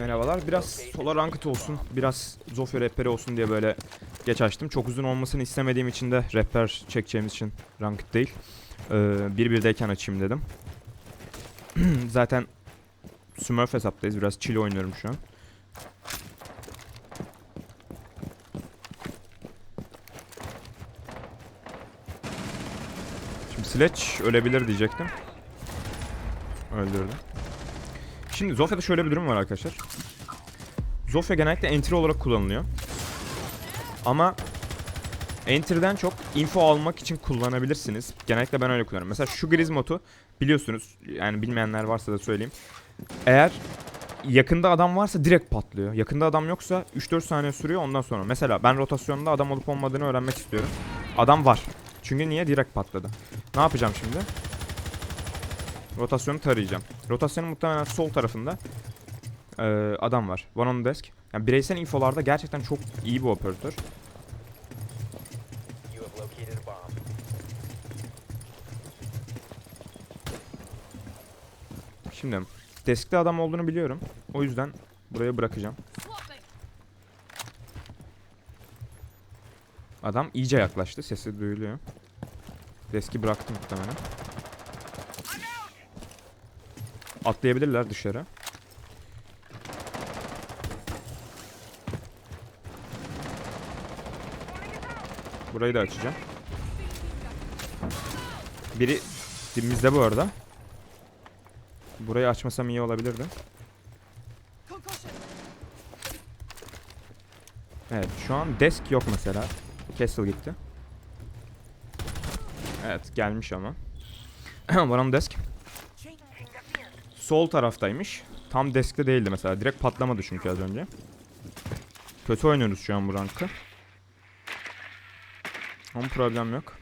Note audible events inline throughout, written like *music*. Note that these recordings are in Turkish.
Merhabalar. Biraz Solar Ranked olsun, biraz Zofia Rehberi olsun diye böyle geç açtım. Çok uzun olmasını istemediğim için de rehber çekeceğimiz için Ranked değil. Ee, bir birdeyken açayım dedim. *clears throat* Zaten Smurf hesaptayız. Biraz chill oynuyorum şu an. Şimdi Sledge ölebilir diyecektim. Öldürdüm. Şimdi Zofia'da şöyle bir durum var arkadaşlar. Zofia genellikle entry olarak kullanılıyor. Ama entry'den çok info almak için kullanabilirsiniz. Genellikle ben öyle kullanıyorum. Mesela şu Grizmot'u biliyorsunuz. Yani bilmeyenler varsa da söyleyeyim. Eğer yakında adam varsa direkt patlıyor. Yakında adam yoksa 3-4 saniye sürüyor ondan sonra. Mesela ben rotasyonda adam olup olmadığını öğrenmek istiyorum. Adam var. Çünkü niye? Direkt patladı. Ne yapacağım şimdi? Rotasyonu tarayacağım. Rotasyonun muhtemelen sol tarafında eee, adam var. One on desk. Yani bireysel infolarda gerçekten çok iyi bir operatör. Şimdi deskte adam olduğunu biliyorum. O yüzden buraya bırakacağım. Adam iyice yaklaştı. Sesi duyuluyor. Deski bıraktım muhtemelen. Atlayabilirler dışarı. Burayı da açacağım. Biri dibimizde bu arada. Burayı açmasam iyi olabilirdi. Evet şu an desk yok mesela. Castle gitti. Evet gelmiş ama. *clears throat* Varan desk. Sol taraftaymış. Tam deskte değildi mesela. Direkt patlamadı çünkü az önce. Kötü oynuyoruz şu an bu rankı. Ama problem yok.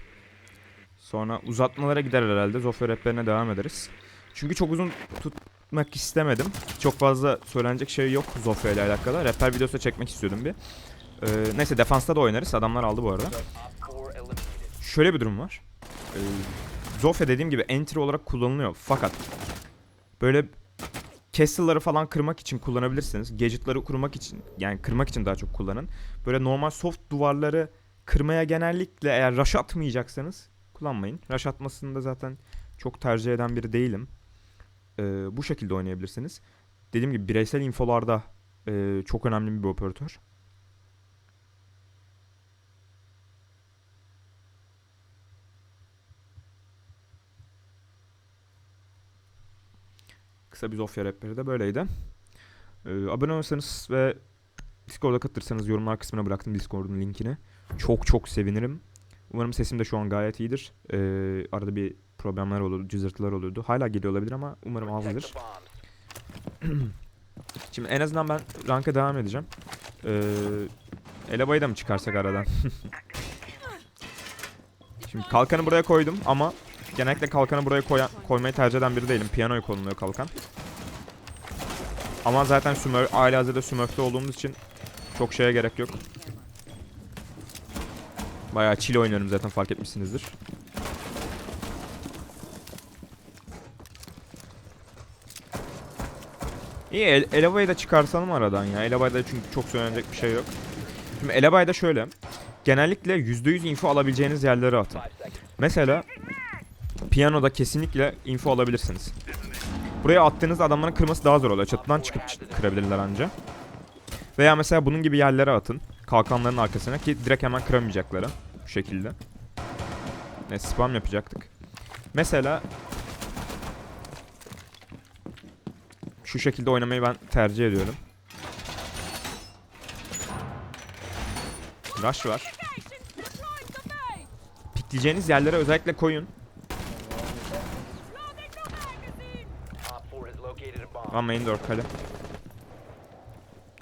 Sonra uzatmalara gider herhalde. Zofia rehberine devam ederiz. Çünkü çok uzun tutmak istemedim. Çok fazla söylenecek şey yok Zofia ile alakalı. Rehber videosu çekmek istiyordum bir. Ee, neyse defansta da oynarız. Adamlar aldı bu arada. Op 4 eliminated. Şöyle bir durum var. Ee, Zofia dediğim gibi entry olarak kullanılıyor. Fakat böyle castle'ları falan kırmak için kullanabilirsiniz. Gadget'ları kurmak için yani kırmak için daha çok kullanın. Böyle normal soft duvarları kırmaya genellikle eğer rush atmayacaksanız kullanmayın. Rush atmasını da zaten çok tercih eden biri değilim. Ee, bu şekilde oynayabilirsiniz. Dediğim gibi bireysel infolarda e, çok önemli bir operatör. Kısa bir Zofia rehberi de böyleydi. Ee, abone olursanız ve Discord'a katılırsanız yorumlar kısmına bıraktım Discord'un linkini. Çok çok sevinirim. Umarım sesim de şu an gayet iyidir. Ee, arada bir problemler olurdu, cızırtılar olurdu. Hala geliyor olabilir ama umarım azdır. *clears throat* Şimdi en azından ben ranka devam edeceğim. Ee, Elaba'yı da mı çıkarsak aradan? *laughs* Şimdi kalkanı buraya koydum ama genellikle kalkanı buraya koya- koymayı tercih eden biri değilim. Piyanoya konuluyor kalkan. Ama zaten Smurf, aile hazırda Smurf'te olduğumuz için çok şeye gerek yok. Bayağı chill oynuyorum zaten fark etmişsinizdir. İyi El Eleva'yı da çıkarsalım aradan ya. Eleva'da çünkü çok söylenecek bir şey yok. Şimdi Eleva'da şöyle. Genellikle %100 info alabileceğiniz yerlere atın. Mesela piyanoda kesinlikle info alabilirsiniz. Buraya attığınızda adamların kırması daha zor oluyor. Çatıdan çıkıp kırabilirler anca. Veya mesela bunun gibi yerlere atın. Kalkanların arkasına ki direkt hemen kıramayacakları. Bu şekilde. Ne spam yapacaktık. Mesela şu şekilde oynamayı ben tercih ediyorum. Rush var. Pikleyeceğiniz yerlere özellikle koyun. Op 4 has located a bomb. One main door kale.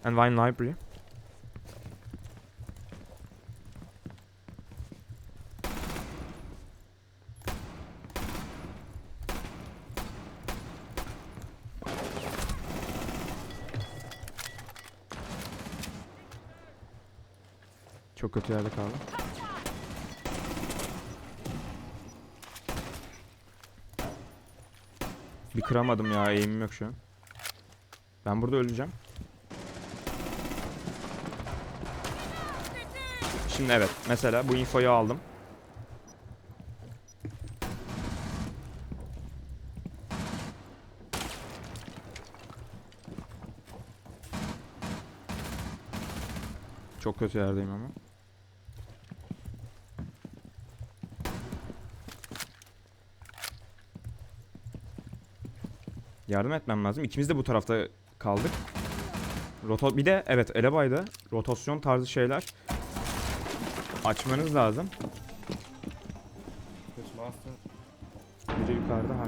And Vine Library. Çok kötü yerde kaldım. Bir kıramadım ya eğimim yok şu an. Ben burada öleceğim. Şimdi evet. Mesela bu infoyu aldım. Çok kötü yerdeyim ama. Yardım etmem lazım. İkimiz de bu tarafta kaldık. Roto bir de evet elebayda rotasyon tarzı şeyler açmanız lazım. Biri yukarıda ha.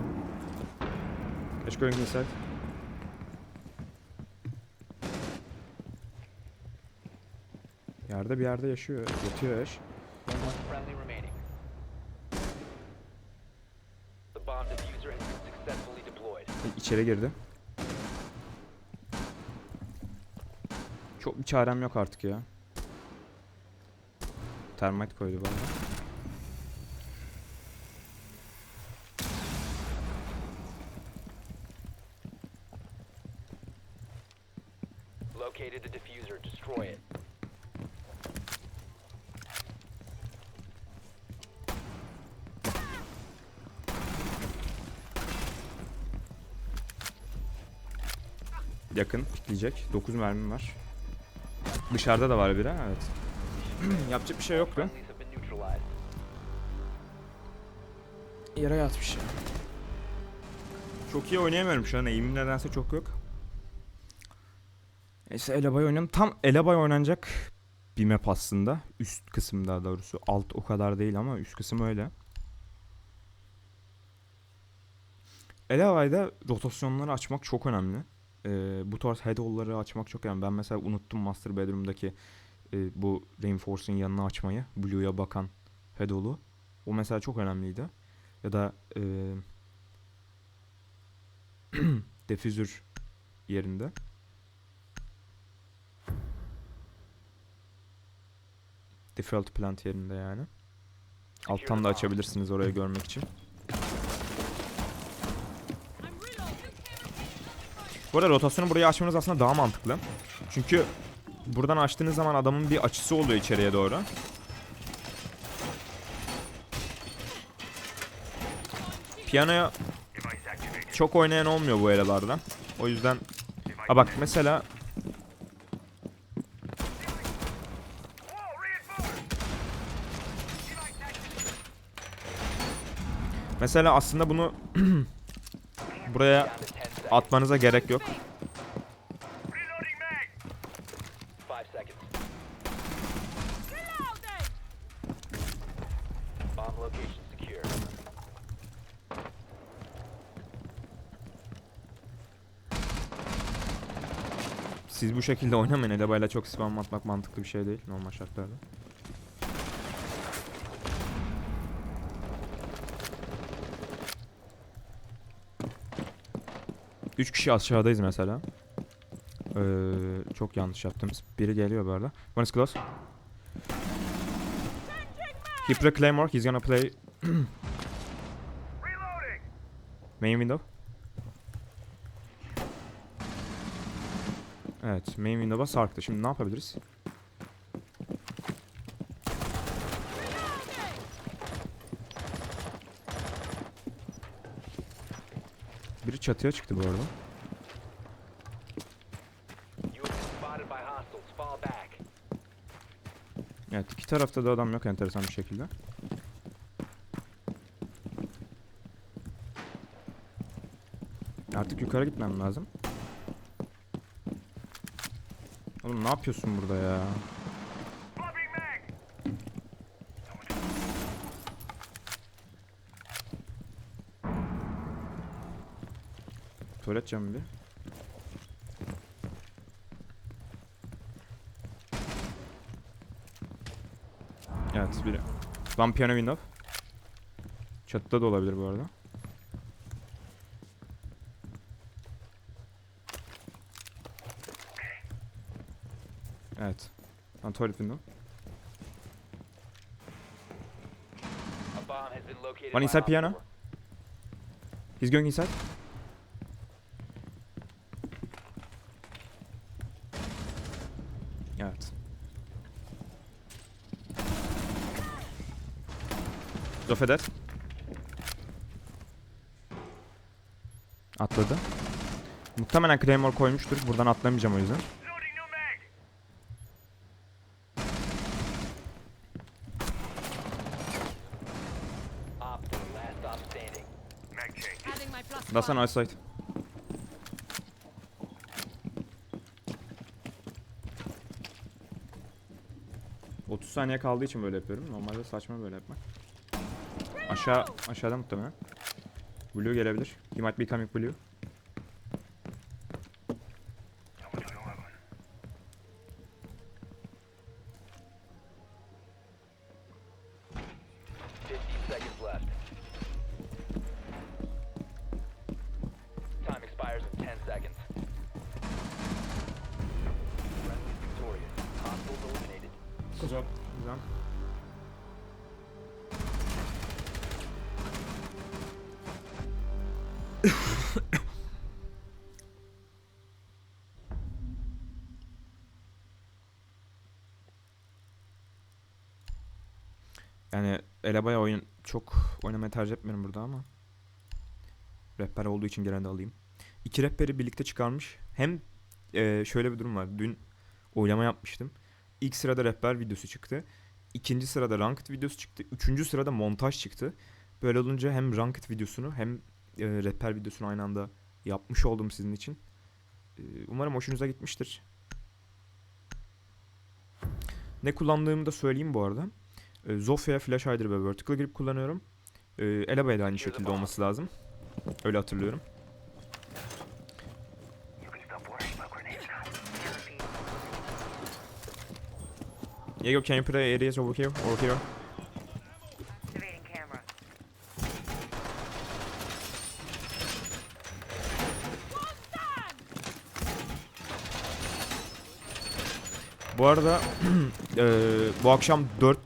Eş going inside. Yerde bir yerde yaşıyor. Yatıyor eş. One friendly remaining. The bomb diffuser has been successfully deployed. İ- İçeri girdi. Çok bir çarem yok artık ya. Termite koydu bana. Located the diffuser. Destroy it. Yakın pikleyecek. 9 mermim var. Dışarıda da var biri evet. *clears throat* Yapacak bir şey yok be. Yere yatmış ya. Çok iyi oynayamıyorum şu an. Eğimim nedense çok yok. Neyse Elabay oynayalım. Tam Elabay oynanacak bir map aslında. Üst kısım daha doğrusu. Alt o kadar değil ama üst kısım öyle. Elabay'da rotasyonları açmak çok önemli. Ee, bu tarz headall'ları açmak çok önemli. Ben mesela unuttum Master Bedroom'daki e, bu Reinforce'un yanına açmayı. Blue'ya bakan headall'u. O mesela çok önemliydi ya da e, *clears throat* defüzür yerinde. Default plant yerinde yani. Alttan da açabilirsiniz orayı görmek için. Bu arada rotasyonu buraya açmanız aslında daha mantıklı. Çünkü buradan açtığınız zaman adamın bir açısı oluyor içeriye doğru. Piyanoya çok oynayan olmuyor bu eralarda. O yüzden Ha bak mesela Mesela aslında bunu *clears throat* buraya Down to 10 seconds. atmanıza gerek yok. 5 seconds. Bomb location secure. Siz bu şekilde oynamayın. Elebayla çok spam atmak mantıklı bir şey değil normal şartlarda. Üç kişi aşağıdayız mesela. Ee, çok yanlış yaptığımız. Biri geliyor bu arada. One is close. He play Claymore. He's gonna play... *clears throat* Main window. Evet, main window'a sarktı. Şimdi ne yapabiliriz? Biri çatıya çıktı bu arada. Evet, iki tarafta da adam yok enteresan bir şekilde. Artık yukarı gitmem lazım. Oğlum ne yapıyorsun burada ya? Tuvalet camı bir. Evet biri. One piano window. Çatıda da olabilir bu arada. Evet. One toilet window. One inside piano. He's going inside. Evet. Dead. Atladı. Muhtemelen Claymore koymuştur. Buradan atlamayacağım o yüzden. Op 4, last stop standing. Adding my plus That's an eyesight. ...30 saniye kaldığı için böyle yapıyorum. Normalde saçma böyle yapmak. Aşağı, aşağıda muhtemelen. Blue gelebilir. He might be coming blue. Elaba'ya oyun çok oynamayı tercih etmiyorum burada ama Rehber olduğu için genelde alayım. İki rehberi birlikte çıkarmış. Hem eee, şöyle bir durum var. Dün oylama yapmıştım. İlk sırada rehber videosu çıktı. İkinci sırada ranked videosu çıktı. Üçüncü sırada montaj çıktı. Böyle olunca hem ranked videosunu hem e, rehber videosunu aynı anda yapmış oldum sizin için. E, umarım hoşunuza gitmiştir. Ne kullandığımı da söyleyeyim bu arada. E, Zofia, Flash Hider ve Vertical Grip kullanıyorum. E, aynı şekilde olması lazım. Öyle hatırlıyorum. Diego, can you put areas over here? Over here? Bu arada *clears throat* eee, bu akşam 4.30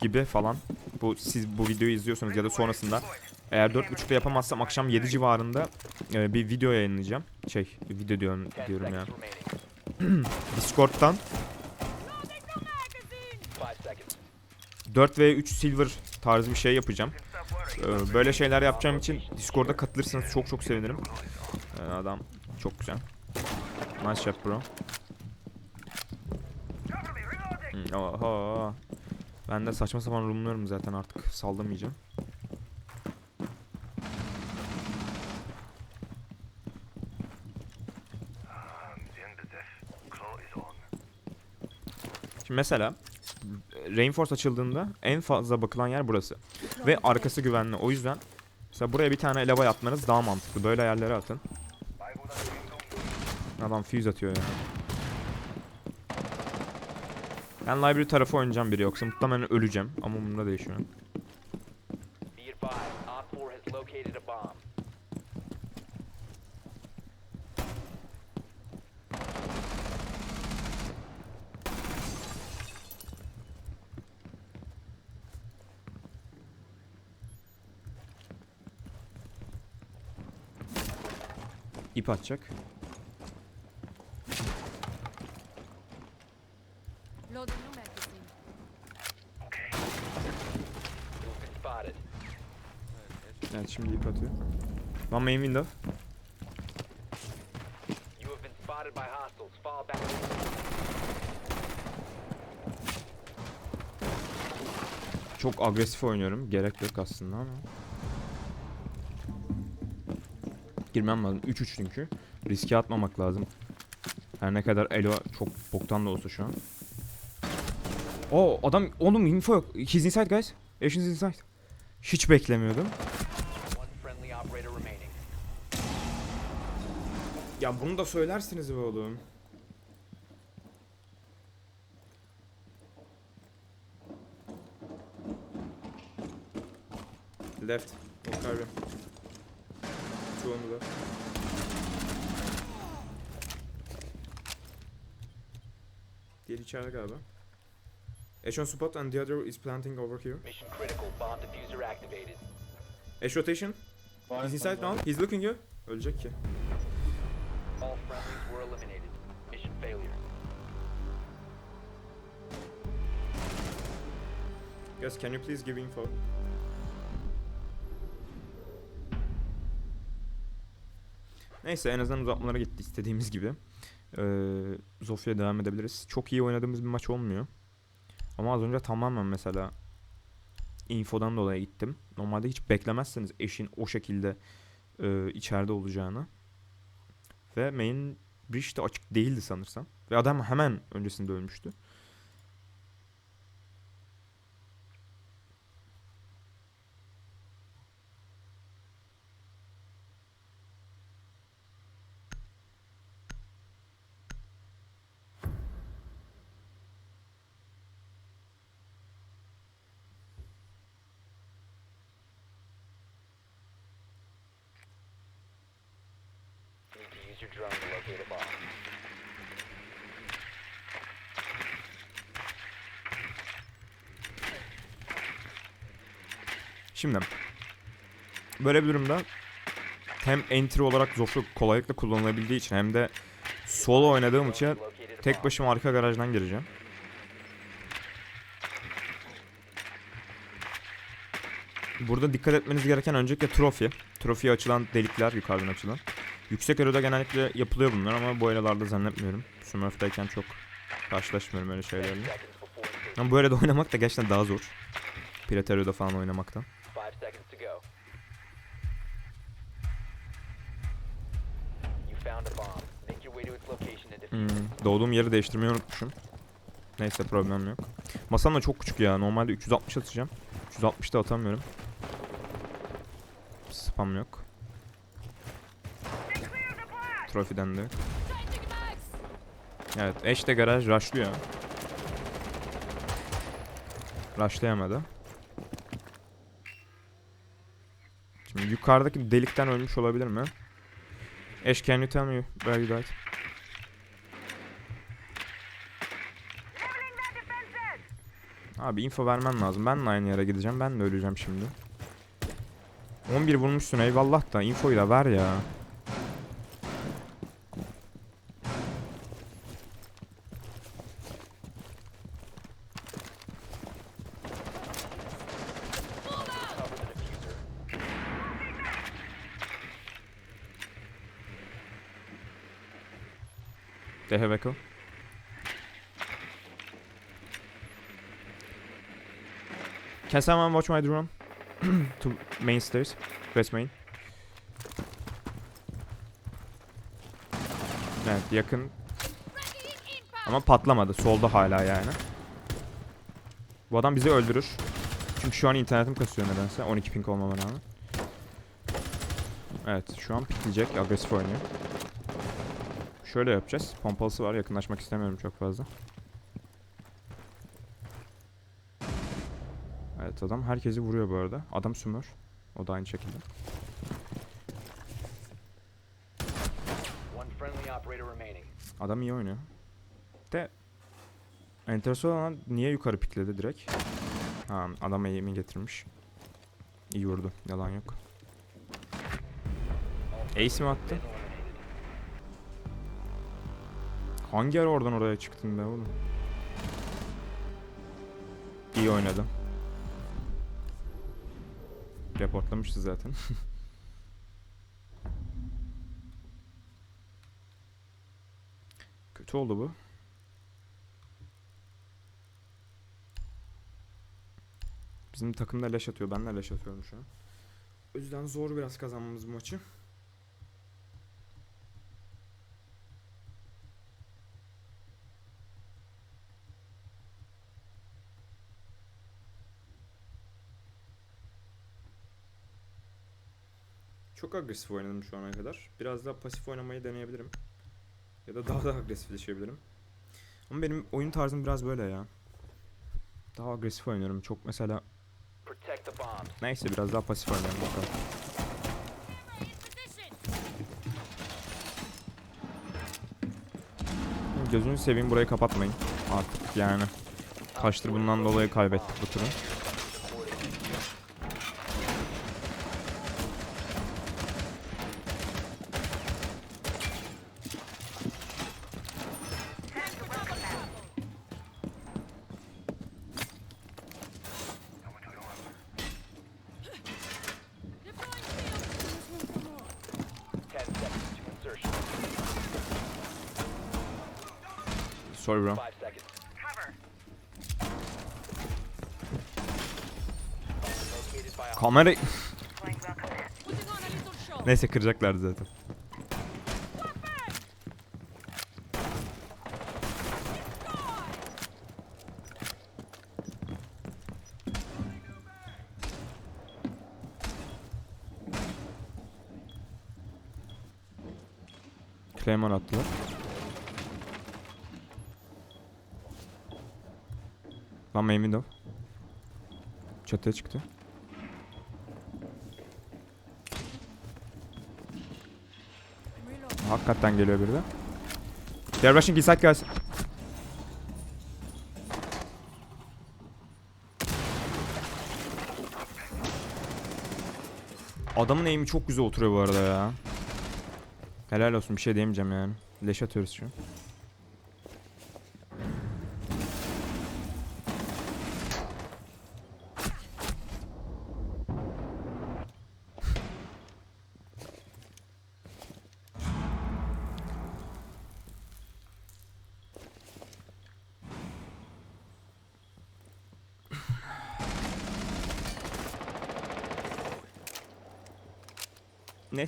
gibi falan bu siz bu videoyu izliyorsanız ya da sonrasında eğer 4.30'da yapamazsam akşam 7 civarında eee, bir video yayınlayacağım. Şey, video diyorum, diyorum ya. Discord'dan Five seconds. 4 ve 3 silver tarzı bir şey yapacağım. Eee, böyle şeyler yapacağım için Discord'a katılırsanız çok çok sevinirim. Eee, adam çok güzel. Nice shot bro. Oha. Ben de saçma sapan rumluyorum zaten artık sallamayacağım. Şimdi mesela Rainforce açıldığında en fazla bakılan yer burası. Ve arkası güvenli. O yüzden mesela buraya bir tane eleva atmanız daha mantıklı. Böyle yerlere atın. Adam fuse atıyor ya. Ben library tarafı oynayacağım biri yoksa muhtemelen öleceğim ama umurumda değil şu an. Be advised, Op 4 has located a bomb. İp atacak. Loading new magazine. You've been spotted. Evet şimdi ip atıyor. One main window. You have been spotted by hostiles. Fall back. Çok agresif oynuyorum. Gerek yok aslında ama. Girmem lazım. 3-3 çünkü. Riske atmamak lazım. Her ne kadar Elo çok boktan da olsa şu an. O adam oğlum info yok. He's inside guys. Asian's inside. Hiç beklemiyordum. Ya bunu da söylersiniz be oğlum. Left. On the left. Diğeri içeride galiba. Esh on spot and the other is planting over here. Mission critical. Bomb diffuser activated. Esh rotation. He's inside now. He's looking you. Ölecek ki. Yes, can you please give info? Neyse en azından uzatmalara gitti istediğimiz gibi. Ee, Zofia devam edebiliriz. Çok iyi oynadığımız bir maç olmuyor. Ama az önce tamamen mesela infodan dolayı gittim. Normalde hiç beklemezseniz eşin o şekilde e, içeride olacağını. Ve main bridge de açık değildi sanırsam. Ve adam hemen öncesinde ölmüştü. Use your drone to locate a bomb. Şimdi böyle bir durumda hem entry olarak Zofia kolaylıkla kullanılabildiği için hem de solo oynadığım için tek başıma arka garajdan gireceğim. Burada dikkat etmeniz gereken öncelikle trofi. Trofiye açılan delikler yukarıdan açılan. Yüksek eloda genellikle yapılıyor bunlar ama bu elalarda zannetmiyorum. Smurf'tayken çok karşılaşmıyorum öyle şeylerle. Ama bu arada *laughs* oynamak da gerçekten daha zor. Piratero'da falan oynamaktan. Hmm, doğduğum yeri değiştirmeyi unutmuşum. Neyse problem yok. Masam da çok küçük ya. Normalde 360 atacağım. 360'da atamıyorum. Spam yok. Trofiden de! Evet, Ash de garaj rushlıyor. Rushlayamadı. Şimdi yukarıdaki delikten ölmüş olabilir mi? Ash can you tell me where you died? Abi info vermen lazım. Ben de aynı yere gideceğim. Ben de öleceğim şimdi. 11 vurmuşsun eyvallah da infoyu da ver ya. They have echo. Can someone watch my drone? *clears throat* to main stairs. West main. Evet yakın ama patlamadı. Solda hala yani. Bu adam bizi öldürür. Çünkü şu an internetim kasıyor nedense. 12 ping olmama rağmen. Evet şu an pikleyecek. Agresif oynuyor. Şöyle yapacağız. Pompalısı var. Yakınlaşmak istemiyorum çok fazla. Evet adam herkesi vuruyor bu arada. Adam sümür. O da aynı şekilde. Adam iyi oynuyor. De enteresan olan niye yukarı pikledi direkt? Ha adam eğimi getirmiş. İyi vurdu. Yalan yok. Ace mi attı? Hangi ara oradan oraya çıktın be oğlum? İyi oynadı. Reportlamıştı zaten. *laughs* Kötü oldu bu. Bizim takım da leş atıyor. Ben de leş atıyorum şu an. O yüzden zor biraz kazanmamız bu maçı. Agresif oynadım şu ana kadar. Biraz daha pasif oynamayı deneyebilirim. Ya da daha da agresifleşebilirim. Ama benim oyun tarzım biraz böyle ya. Daha agresif oynuyorum. Çok mesela neyse biraz daha pasif oynayalım bakalım. Gözünü seveyim burayı kapatmayın. Artık yani. Kaçtır bundan dolayı kaybettik bu turu. Show. Neyse kıracaklardı zaten. Claymore attılar. Lan main window. Çatıya çıktı. Hakikaten geliyor biri de. They're rushing inside guys. Adamın aim'i çok güzel oturuyor bu arada ya. Helal olsun bir şey diyemeyeceğim yani. Leş atıyoruz şu.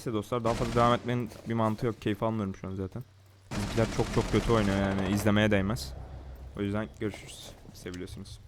Neyse dostlar daha fazla devam etmenin bir mantığı yok. Keyif almıyorum şu an zaten. Bizimkiler çok çok kötü oynuyor yani izlemeye değmez. O yüzden görüşürüz. Seviyorsunuz.